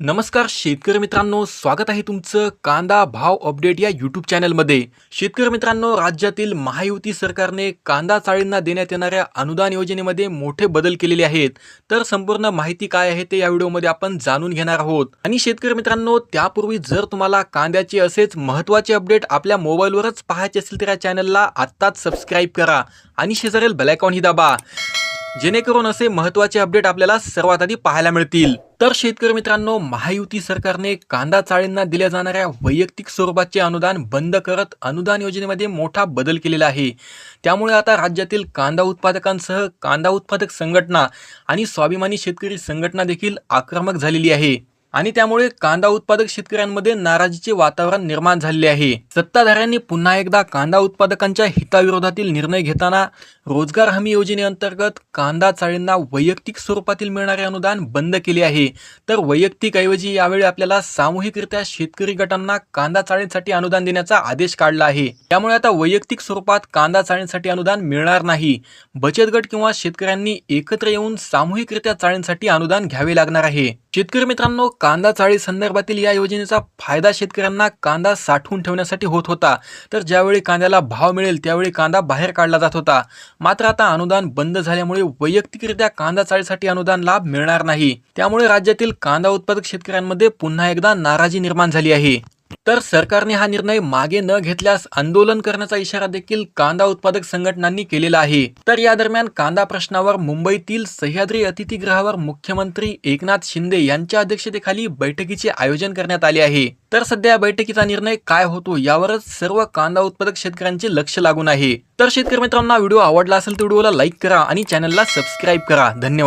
नमस्कार शेतकरी मित्रांनो स्वागत आहे तुमचं कांदा भाव अपडेट या यूट्यूब चॅनलमध्ये. शेतकरी मित्रांनो राज्यातील महायुती सरकारने कांदा चाळींना देण्यात येणाऱ्या अनुदान योजनेमध्ये मोठे बदल केलेले आहेत. तर संपूर्ण माहिती काय आहे ते या व्हिडिओमध्ये आपण जाणून घेणार आहोत. आणि शेतकरी मित्रांनो त्यापूर्वी जर तुम्हाला कांद्याचे असेच महत्त्वाचे अपडेट आपल्या मोबाईलवरच पाहायचे असेल तर या चॅनलला आत्ताच सबस्क्राईब करा. आणि शेजारील बेलायकॉन ही दाबा. जेणेकरून असे महत्त्वाचे अपडेट आपल्याला सर्वात आधी पाहायला मिळतील. तर शेतकरी मित्रांनो महायुती सरकारने कांदा चाळींना दिल्या जाणाऱ्या वैयक्तिक स्वरूपाचे अनुदान बंद करत अनुदान योजनेमध्ये मोठा बदल केलेला आहे. त्यामुळे आता राज्यातील कांदा उत्पादकांसह कांदा उत्पादक संघटना आणि स्वाभिमानी शेतकरी संघटना देखील आक्रमक झालेली आहे. आणि त्यामुळे कांदा उत्पादक शेतकऱ्यांमध्ये नाराजीचे वातावरण निर्माण झालेले आहे. सत्ताधाऱ्यांनी पुन्हा एकदा कांदा उत्पादकांच्या हिताविरोधातील निर्णय घेताना रोजगार हमी योजनेअंतर्गत कांदा चाळींना वैयक्तिक स्वरूपातील मिळणारे अनुदान बंद केले आहे. तर वैयक्तिक ऐवजी यावेळी आपल्याला सामूहिकरित्या शेतकरी गटांना कांदा चाळींसाठी अनुदान देण्याचा आदेश काढला आहे. त्यामुळे आता वैयक्तिक स्वरूपात कांदा चाळींसाठी अनुदान मिळणार नाही. बचत गट किंवा शेतकऱ्यांनी एकत्र येऊन सामूहिकरित्या चाळींसाठी अनुदान घ्यावे लागणार आहे. शेतकरी मित्रांनो कांदा चाळी संदर्भातील या योजनेचा फायदा शेतकऱ्यांना कांदा साठवून ठेवण्यासाठी होत होता. तर ज्यावेळी कांद्याला भाव मिळेल त्यावेळी कांदा बाहेर काढला जात होता. मात्र आता अनुदान बंद झाल्यामुळे वैयक्तिकरित्या कांदा चाळीसाठी अनुदान लाभ मिळणार नाही. त्यामुळे राज्यातील कांदा उत्पादक शेतकऱ्यांमध्ये पुन्हा एकदा नाराजी निर्माण झाली आहे. तर सरकारने हा निर्णय मागे न घेतल्यास आंदोलन करण्याचा इशारा देखील कांदा उत्पादक संघटनांनी केलेला आहे. तर या दरम्यान कांदा प्रश्नावर मुंबईतील सह्याद्री अतिथीगृहावर मुख्यमंत्री एकनाथ शिंदे यांच्या अध्यक्षतेखाली बैठकीचे आयोजन करण्यात आले आहे. तर सध्या या बैठकीचा निर्णय काय होतो यावरच सर्व कांदा उत्पादक शेतकऱ्यांचे लक्ष लागून आहे. तर शेतकरी मित्रांना व्हिडिओ आवडला असेल तर व्हिडिओला लाईक करा आणि चॅनलला सबस्क्राईब करा. धन्यवाद.